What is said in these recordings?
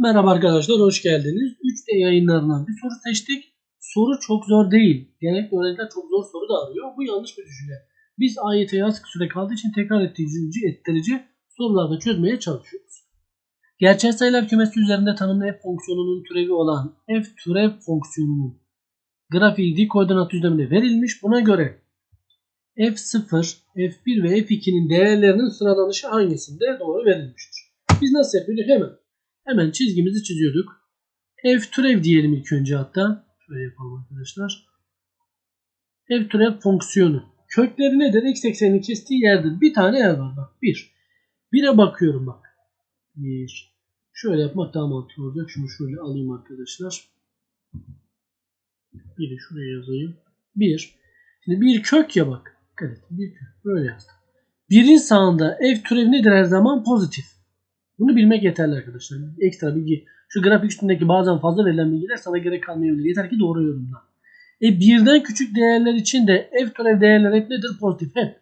Merhaba arkadaşlar, hoş geldiniz. 3D yayınlarından bir soru seçtik. Soru çok zor değil. Genellikle öğrenciler çok zor soru da arıyor. Bu yanlış bir düşünce. Biz AYT'ye az süre kaldığı için tekrar ettirici, ettirici sorularda çözmeye çalışıyoruz. Gerçel sayılar kümesi üzerinde tanımlı f fonksiyonunun türevi olan f türev fonksiyonunun grafiği dik koordinat düzleminde verilmiş. Buna göre f0, f1 ve f2'nin değerlerinin sıralanışı hangisinde doğru verilmiştir? Biz nasıl yapıyorduk? Hemen Hemen çizgimizi çiziyorduk. F türev diyelim ilk önce hatta. Şöyle yapalım arkadaşlar. F türev fonksiyonu. Kökleri nedir? X eksenini kestiği yerdir. Bir tane yer var bak. Bir. Bire bakıyorum bak. Bir. Şöyle yapmak daha mantıklı olacak. Şunu şöyle alayım arkadaşlar. Biri şuraya yazayım. Bir. Şimdi bir kök ya bak. Dikkat et. Bir kök. Böyle yazdım. Birin sağında f türevi nedir her zaman? Pozitif. Bunu bilmek yeterli arkadaşlar. Ekstra bilgi. Şu grafik üstündeki bazen fazla verilen bilgiler sana gerek kalmayabilir. Yeter ki doğru yorumla. E birden küçük değerler için de f türev değerler hep nedir? Pozitif hep.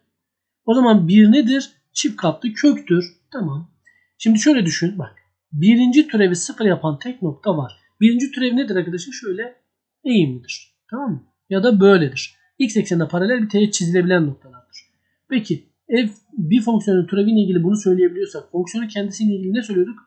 O zaman bir nedir? Çift katlı köktür. Tamam. Şimdi şöyle düşün bak. Birinci türevi sıfır yapan tek nokta var. Birinci türev nedir arkadaşlar? Şöyle eğimlidir. Tamam mı? Ya da böyledir. X eksenine paralel bir teğet çizilebilen noktalardır. Peki f bir fonksiyonun türeviyle ilgili bunu söyleyebiliyorsak fonksiyonun kendisiyle ilgili ne söylüyorduk?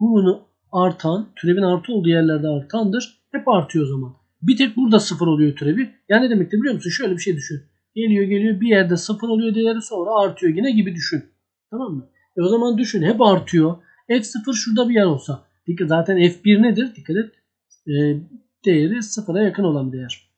Bu bunu artan, türevin artı olduğu yerlerde artandır. Hep artıyor o zaman. Bir tek burada sıfır oluyor türevi. Yani ne demektir biliyor musun? Şöyle bir şey düşün. Geliyor geliyor bir yerde sıfır oluyor değeri sonra artıyor yine gibi düşün. Tamam mı? E o zaman düşün hep artıyor. F0 şurada bir yer olsa. Dikkat zaten F1 nedir? Dikkat et. E, değeri sıfıra yakın olan değer.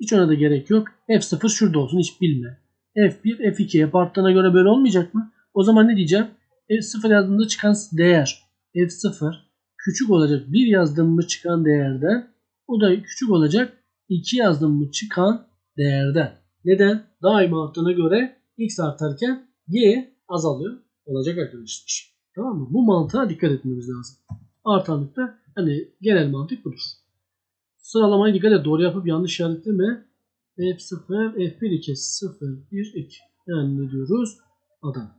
Hiç ona da gerek yok. F0 şurada olsun hiç bilme. F1, F2 hep arttığına göre böyle olmayacak mı? O zaman ne diyeceğim? F0 yazdığımda çıkan değer F0 küçük olacak. 1 yazdım mı çıkan değerden o da küçük olacak. 2 yazdım mı çıkan değerden. Neden? Daima arttığına göre x artarken y azalıyor olacak arkadaşlar. Tamam mı? Bu mantığa dikkat etmemiz lazım. Artanlıkta hani genel mantık budur. Sıralamayı dikkat et. Doğru yapıp yanlış işaretleme. F0, F1, 2, 0, 1, 2. Yani ne diyoruz? Adam.